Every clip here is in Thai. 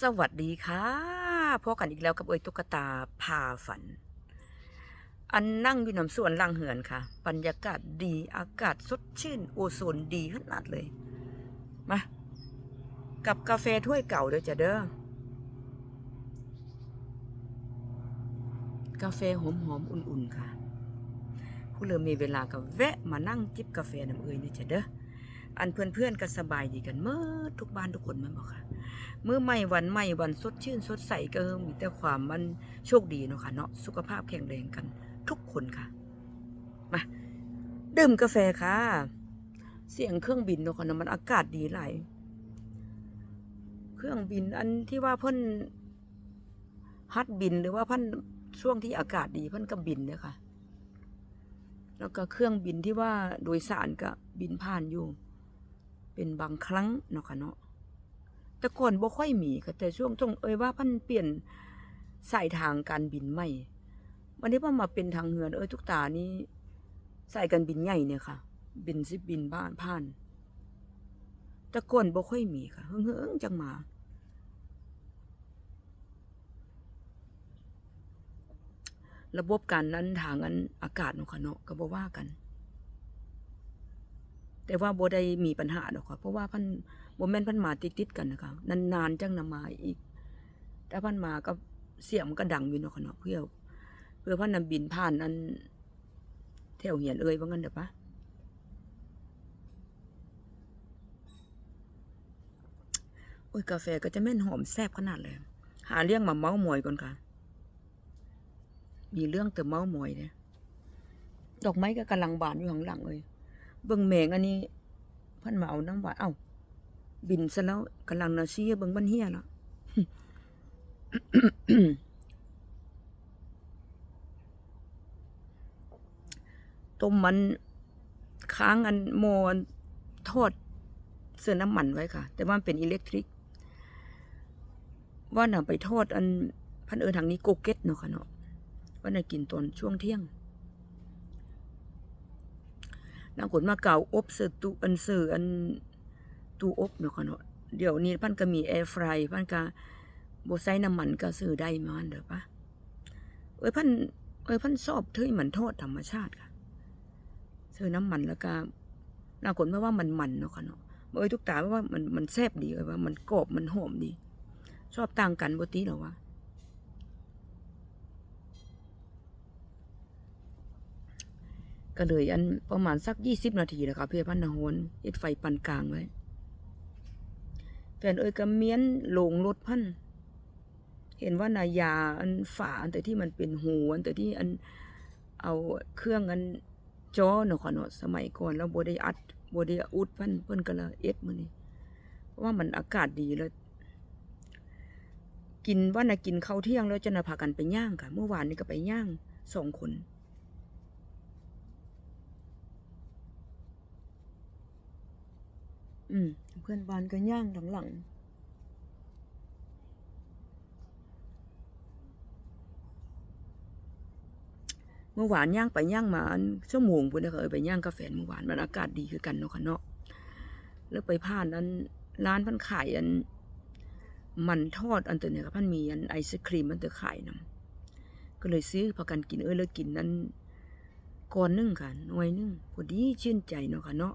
สวัสดีค่ะพบกันอีกแล้วกับเอยตุ๊กตาพาฝัน อันนั่งอยู่น้ำสวนลังเหือนค่ะ บรรยากาศดีอากาศสดชื่น โอโซนดีขนาดเลย มา กับกาแฟถ้วยเก่าเด้อจ้ะเด้อกาแฟหอมๆอุ่นๆค่ะผู้เริ่มมีเวลาก็แวะมานั่งจิบกาแฟน้ำเอยนี่จ้ะเด้ออันเพื่อนๆก็สบายดีกันเมื่อทุกบ้านทุกคนแม่นบอกค่ะ มื่อไม่วันไม่วันสดชื่นสดใสก็มีแต่ความมันโชคดีเนาะค่ะเนาะสุขภาพแข็งแรงกัน ทุกคนค่ะมาดื่มกาแฟค่ะ เสียงเครื่องบินเนาะค่ะเนาะมันอากาศดีหลายเครื่องบินอันที่ว่าเพิ่นฮัดบินหรือว่าเพิ่นช่วงที่อากาศดีเพิ่นก็บินเนี่ยค่ะ แล้วก็เครื่องบินที่ว่าโดยสารก็บินผ่านอยู่ เป็นบางครั้งเนาะค่ะเนาะ แต่ก่อนบ่ค่อยมีค่ะแต่ช่วงตรงเอ่ยว่าพันเปลี่ยนสายทางการบินใหม่วันนี้ว่ามาเป็นทางเหือนเอ้ยทุกตานี้สายการบินใหญ่เนี่ยค่ะ บินสิบินบ้านผ่านแต่ก่อนบ่ค่อยมีค่ะเฮิงๆจังมาระบบการนั้นทางอันอากาศเนาะค่ะเนาะก็บ่ว่ากัน แต่ว่าบ่ได้มีปัญหาดอกค่ะ เพราะว่าพัน บ่แม่นพันมาติดๆกันนะคะนานๆจังนำมาอีกแต่พันมาก็เสียงมันก็ดังอยู่เนาะค่ะเนาะเพื่อ เพื่อพันนำบินผ่านอันแถวเหียนเอ่ยว่างั้นเด้อปะโอ้ยกาแฟก็จะแม่นหอมแซ่บขนาดเลย หาเรื่องมาเมาส์มอยก่อนค่ะ มีเรื่องแต่เมาส์มอยเนี่ยดอกไม้ก็กำลังบานอยู่ข้างหลังเลย เบิ่งแมงอันนี้พันมาเอาน้ำหวาน เอ้า บินซะแล้วกำลังนาซีเบิงบันเฮียแล้วต้มมันค้างอันโมอันทอดเสื้อน้ำมันไว้ค่ะ แต่ว่าเป็นอิเล็กทริก ว่าน่ะไปทอดอันพันเอิญทางนี้โกเก็ตเนาะค่ะเนาะว่าน่ะกินตอนช่วงเที่ยงนางขนมาเก่าอบเสือตูอันเสืออัน ตู้อบเนาะค่ะเนาะเดี๋ยวนี้พันก็มีแอร์ฟรายพันก็บ่ใส่น้ำมันก็ซื้อได้มันเด้อปะเอ้ยพันเอ้ยพันชอบเทยเหมือนโทอดธรรมชาติค่ะซื้อน้ำมันแล้วก็นางขนมาว่ามันมันเนาะค่ะเนาะเอ้ยทุกตาว่ามันมันแซ่บดีเอ้ยว่ามันกรอบมันหอมดี ชอบต่างกันบติเหรอวะก็เลยอันประมาณสักยี่สิบนาทีนะคะเพื่อพันนาโหนเอ็ดไฟปานกลางไว้ แฟนเอ้ยก็เมียนโลงรถพันเห็นว่านายาอันฝาอันแต่ที่มันเป็นหูอันแต่ที่อันเอาเครื่องอันจอเนาะค่ะเนาะสมัยก่อนแล้วบได้อัดบได้อุดพิ่นเพิ่นก็เลยเอ็ดมือนี้เพราะว่ามันอากาศดีแล้วกินว่านะกินข้าวเที่ยงแล้วจะน่ะพากันไปย่างค่ะ เมื่อวานนี้ก็ไปย่างสองคน อืม เพื่อนบ้านก็ย่างหลังหลังเมื่อวานย่างไปย่างมาชั่วโมงพุ่นนะคะเออไปย่างกาแฟเมื่อวานมันอากาศดีคือกันเนาะค่ะเนาะแล้วไปผ่านอันร้านพันขายอัน มันทอดอันตัวเนี่ยค่ะพันมีอันไอศครีมมันตัวขายนํก็เลยซื้อพากันกินเออแล้วกินนั้นก่อนนึ่งค่ะหน่วยนึ่งพอดีชื่นใจเนาะค่ะเนาะ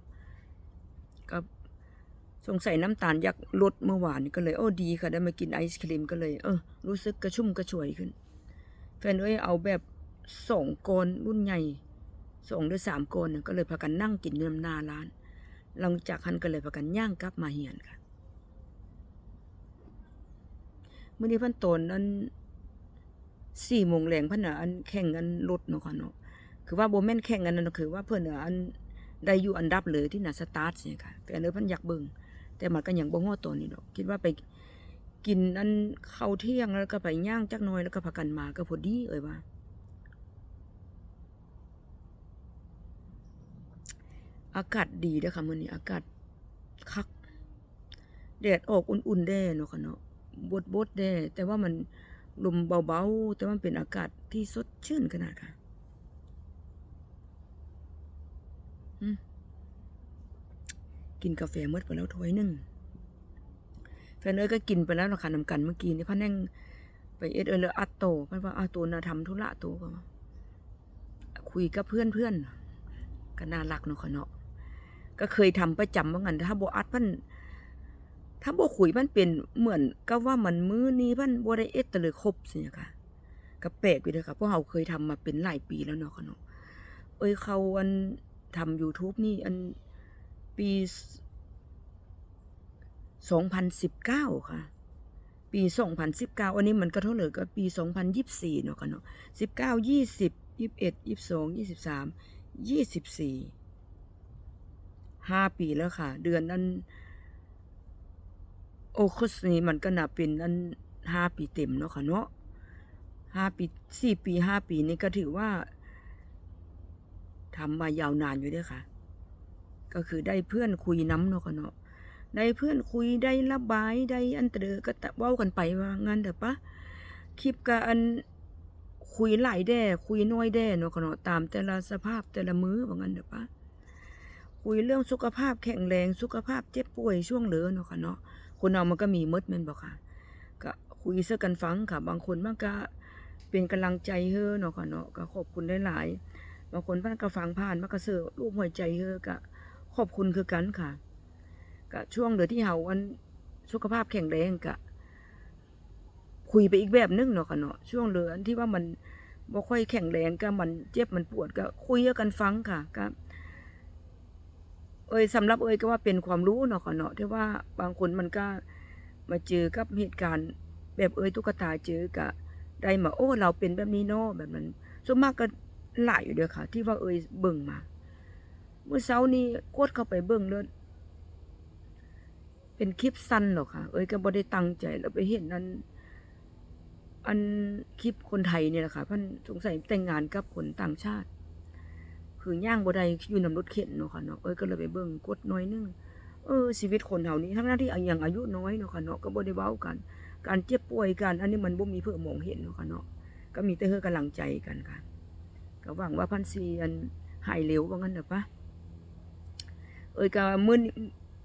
สงสัยน้ำตาลยากลดเมื่อวานก็เลยโอ้ดีค่ะ ได้มากินไอศครีมก็เลย เออ รู้สึกกระชุ่มกระชวยขึ้น แฟนเอ้ยเอาแบบสองก้อนรุ่นใหญ่สองหรือสามก้อนก็เลยพากันนั่งกินเนื้อหน้าร้าน หลังจากนั้นก็เลยพากันย่างกลับมาเฮียนค่ะเมื่อนี้พันโตนนั้นสี่โมงแรงพันน่ะอันแข่งกันรถเนาะค่ะเนาะคือว่าโบแม่นแข่งกันนั่นคือว่าเพื่อนน่ะอันได้อยู่อันดับเลยที่หน่ะสตาร์ทเนี่ยค่ะแต่อันเด้อพันอยากเบิ่ง แต่มันก็ยังบ่ฮอตัวนี้ดอก คิดว่าไปกินอันเข้าเที่ยงแล้วก็ไปย่างจักน่อยแล้วก็พากันมาก็พอดีเอ่ยว่า อากาศดีด้อค่ะมื้อนี้อากาศคักแดดออกอุ่นๆแด้เนาะค่ะเนาะบดๆแด้แต่ว่ามันลมเบาๆ แต่ว่ามันเป็นอากาศที่สดชื่นขนาดค่ะ อืม กินกาแฟเมื่อไปแล้วถ้วยหนึ่งฟนเอ้ยก็กินไปแล้วเนาะค่ะนำกันเมื่อกี้นี่พันแน่งไปเอ็ดเอยเลยอัดโตพันว่าอาโตน่ะทำธุระตก็ว่าคุยกับเพื่อนเพื่อนๆก็น่ารักเนาะค่ะเนาะก็เคยทำประจำว่างั้นถ้าโบอัดพันถ้าโบ่คุยมันเป็นเหมือนกับว่ามันมื้อนี้พันบ่ได้เอ็ดตะเลยครบสิค่ะก็แปลกอยู่เด้อค่ะพราะเราเคยทำมาเป็นหลายปีแล้วเนาะค่ะเนาะเอ้ยเขาอันทำ YouTube นี่อัน ปี 2019 ค่ะ ปี 2019 อันนี้มันก็เท่าเลยก็ปี 2024 เนาะค่ะเนาะ19 20 21 22 23 24 5 ปีแล้วค่ะ เดือนนั้นโอคุสนี้มันก็นับเป็นอัน5ปีเต็มเนาะค่ะเนาะ5ปี4ปี5ปีนี่ก็ถือว่าทำมายาวนานอยู่ด้วยค่ะ ก็คือได้เพื่อนคุยน้ำเนาะค่ะเนาะได้เพื่อนคุยได้ระบายได้อันเตอก็ตะเว้ากันไปว่างั้นเถอะปะคลิปก็อันคุยหลายแด่คุยน้อยแด่เนาะค่ะเนาะตามแต่ละสภาพแต่ละมื้อว่างั้นเถอะปะคุยเรื่องสุขภาพแข็งแรงสุขภาพเจ็บป่วยช่วงเหลือเนาะค่ะเนาะคนเรามันก็มีมดม่นบ่ค่ะ ก็คุยเสื้อกันฟังค่ะ บางคนมันก็เป็นกำลังใจเฮ้อเนาะค่ะเนาะก็ขอบคุณได้หลาย บางคนมันก็ฟังผ่านมันก็เสือรูปหัวใจเฮ้อก็ ขอบคุณคือกันค่ะก็ช่วงเดือที่เฮาอันสุขภาพแข็งแรงก็คุยไปอีกแบบนึงเนาะค่ะเนาะช่วงเดือนที่ว่ามันบ่ค่อยแข็งแรงก็มันเจ็บมันปวดก็คุยกันฟังค่ะก็เอ้ยสำหรับเอ้ยก็ว่าเป็นความรู้เนาะค่ะเนาะที่ว่าบางคนมันก็มาเจอกับเหตุการณ์แบบเอ้ยตุ๊กตาเจอก็ได้มาโอ้ เราเป็นแบบนี้เนาะแบบนั้นส่วนมากก็หลายอยู่เด้อค่ะ ที่ว่าเอ้ยเบิ่งมา เมื่อเช้านี้กดเข้าไปเบิ่งเลยเป็นคลิปสั้นหรอกค่ะ เอ้ยก็บ่ได้ตั้งใจแล้วไปเห็นนั้นอันคลิปคนไทยเนี่ยแหละค่ะพันสงสัยแต่งงานกับคนต่างชาติ คือย่างบ่ได้อยู่นำรถเข็นเนาะค่ะเนาะเอ้ยก็เลยไปเบิ่งกดน้อยนึงเออชีวิตคนเฮานี้ทั้งนั้นที่อยังอายุน้อยเนาะค่ะเนาะก็บ่ได้เว้ากัน การเจ็บป่วยกัน อันนี้มันบ่มีเพื่อมองเห็นเนาะค่ะเนาะก็มีแต่เฮือกำลังใจกันค่ะก็หวังว่าพันซีอันหายเร็วว่างั้นเด้อปะ เอ้ยก็มือนี้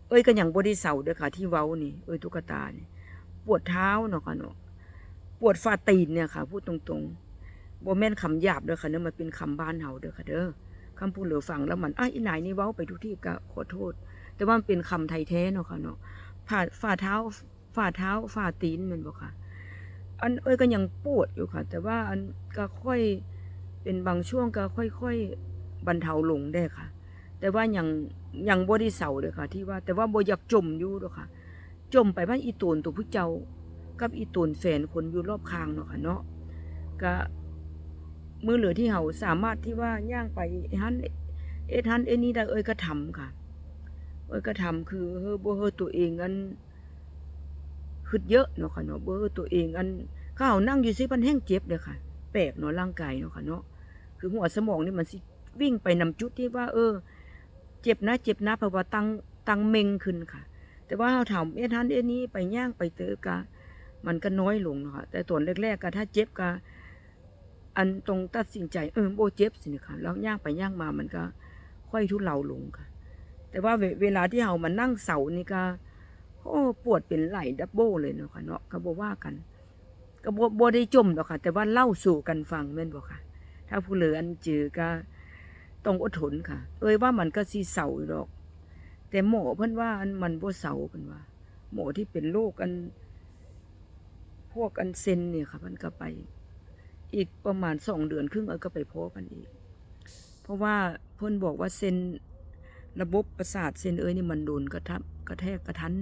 เอ้ยก็ยังบ่ได้เศร้าเด้อค่ะ ที่เว้านี่เอ้ยตุ๊กตานี่ปวดเท้าเนาะค่ะเนาะปวดฝ่าตีนเนี่ยค่ะ พูดตรงๆบ่แม่นคำหยาบเด้อค่ะเนาะมันเป็นคำบ้านเฮาเด้อค่ะเด้อคำพูดเหลือฟังแล้วมันอ้ายอีนายนี่เว้าไปทุกที่ก็ขอโทษ แต่ว่ามันเป็นคำไทยแท้เนาะค่ะเนาะฝ่าฝ่าเท้าฝ่าเท้าฝ่าตีนมันบ่ค่ะ อันเอ้ยก็ยังปวดอยู่ค่ะ แต่ว่าอันก็ค่อยเป็นบางช่วงก็ค่อยๆบรรเทาลงได้ค่ะ แต่ว่ายังยังบ่ได้เศร้าเลยค่ะ ที่ว่าแต่ว่าบ่อยากจมอยู่ดอกค่ะ จมไปบ้านอีตูนตัวผู้เจ้า กับอีตูนแฟนคนอยู่รอบข้างเนาะค่ะเนาะก็มือเหลือที่เฮาสามารถที่ว่าย่างไปหันเอ็ดหันเอ็ดนี่ได้เอ้ยก็ทำค่ะ เอ้ยก็ทำคือเฮอบ่เฮอตัวเองอันคิดเยอะเนาะค่ะเนาะบ่เฮอตัวเองอันข้าวนั่งอยู่ซิมันแห้งเจ็บเลยค่ะ แปลกเนาะร่างกายเนาะค่ะเนาะคือหัวสมองนี่มันสิวิ่งไปนำจุดที่ว่า เออ จ็บนะเจ็บนะเพราะว่าตังตังเมงขึ้นค่ะ แต่ว่าเราถามเอ็ดทันเอ็ดนี้ไปย่างไปเตอกะมันก็น้อยลงเนาะแต่ตอนแรกๆก็ถ้าเจ็บก็อันตรงตัดสินใจเออโบเจ็บสินะคะแล้วย่างไปย่างมามันก็ค่อยทุเลาลงค่ะ แต่ว่าเวเวลาที่เรามานั่งเสานี่ก็โอ้ปวดเป็นไหลดับเบิลเลยเนาะค่ะเนาะก็บอกว่ากันก็บ่บ่ได้จมหรอกค่ะ แต่ว่าเล่าสู่กันฟังแม่นบ่ค่ะ ถ้าผู้เหลืออันจือก็ ต้องอดทนค่ะเอ้ยว่ามันก็สิเศร้าอยู่ดอก แต่หมอเพิ่นว่าอันมันบ่เศร้าเพิ่นว่า หมอที่เป็นโรคอัน พวกอันเซนเนี่ยค่ะมันก็ไป อีกประมาณสองเดือนครึ่งเอ้ยก็ไปพบกันอีก เพราะว่าเพิ่นบอกว่าเซนระบบประสาทเซนเอ้ยนี่มันโดนกระทับกระแทกกระทัน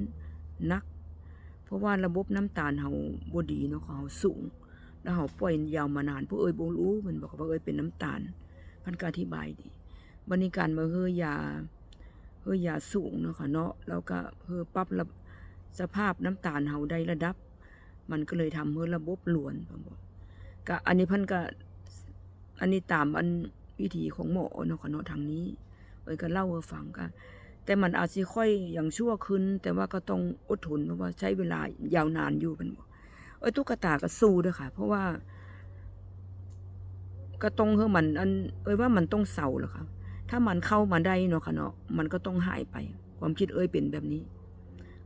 นัก เพราะว่าระบบน้ำตาลเฮาบ่ดีเนาะเฮาสูง แล้วเฮาปล่อยยาวมานานผู้เอ้ยบ่รู้มันบอกว่าเอ้ยเป็นน้ำตาลพันก็อธิบายดี บัดนี้การมาเฮอยาเฮอยาสูงเนาะค่ะเนาะแล้วก็เฮอปรับระสภาพน้ำตาลเฮาได้ระดับ มันก็เลยทำให้ระบบหลวนผมบอกก็อันนี้พันก็อันนี้ตามอันวิธีของหมอเนาะค่ะเนาะทางนี้เอ้ยก็เล่าให้ฟังก็แต่มันอาจสิค่อยอย่างชั่วขึ้น แต่ว่าก็ต้องอดทนเพราะว่าใช้เวลายาวนานอยู่เป็นบอกเอ้ยตุ๊กตาก็สู้ด้วยค่ะ เพราะว่า ก็ต้องเฮอมันอัน เอ้ยว่ามันต้องเศร้าแหละค่ะ ถ้ามันเข้ามาได้เนาะค่ะเนาะมันก็ต้องหายไป ความคิดเอ้ยเป็นแบบนี้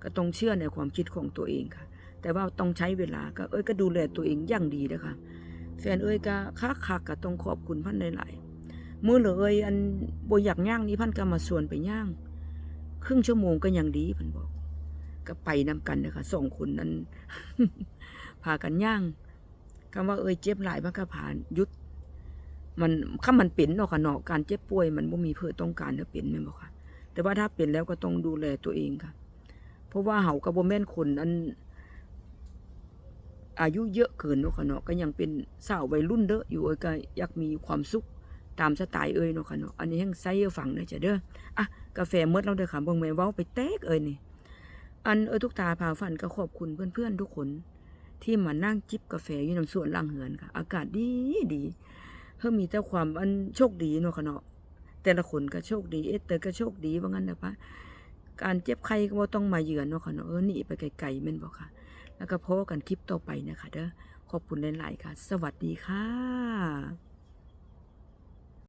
ก็ต้องเชื่อในความคิดของตัวเองค่ะ แต่ว่าต้องใช้เวลาก็เอ้ยก็ดูแลตัวเองอย่างดีนะคะแฟนเอ้ยก็ค้าคักก็ต้องขอบคุณพันหลายๆมื้อเหลอเอ้ยอันบ่อยากย่างนี่พันก็มาชวนไปย่าง ครึ่งชั่วโมงก็ยังดีพันบอก ก็ไปนำกันนะคะสองคนนั้นพากันย่างคำว่าเอ้ยเจ็บหลายมันก็ผ่านยุด มันถ้ามันเป็นเนาะค่ะเนาะการเจ็บป่วยมันบ่มีเพื่อต้องการจะเป็นแม่นบ่ค่ะ แต่ว่าถ้าเป็นแล้วก็ต้องดูแลตัวเองค่ะ เพราะว่าเฮาก็บ่แม่นคนอัน อายุเยอะเกินเนาะค่ะเนาะก็ยังเป็นสาววัยรุ่นเด้ออยู่เอ้ยก็อยากมีความสุขตามสไตล์เอ้ยเนาะค่ะเนาะอันนี้ยังใส่ฟังเด้อจ้ะเด้ออะกาแฟหมดแล้วเด้อค่ะเบิ่งแม่เว้าไปแตกเอ้ยนี่อันเอ้ยทุกตาพาฝันก็ขอบคุณเพื่อนๆทุกคน ที่มานั่งจิบกาแฟอยู่น้ำสวนหลังเหือนค่ะ อากาศดีดี เพิ่มมีแต่ความอันโชคดีเนาะค่ะเนาะแต่ละคนก็โชคดีเอสเตอร์ก็โชคดีว่างั้นนะปะการเจ็บไข้ก็บ่ต้องมาเยือนเนาะค่ะเนาะเออหนีไปไกลๆแม่นบ่ค่ะ แล้วก็พบกันคลิปต่อไปนะคะเด้อขอบคุณหลายๆค่ะ สวัสดีค่ะ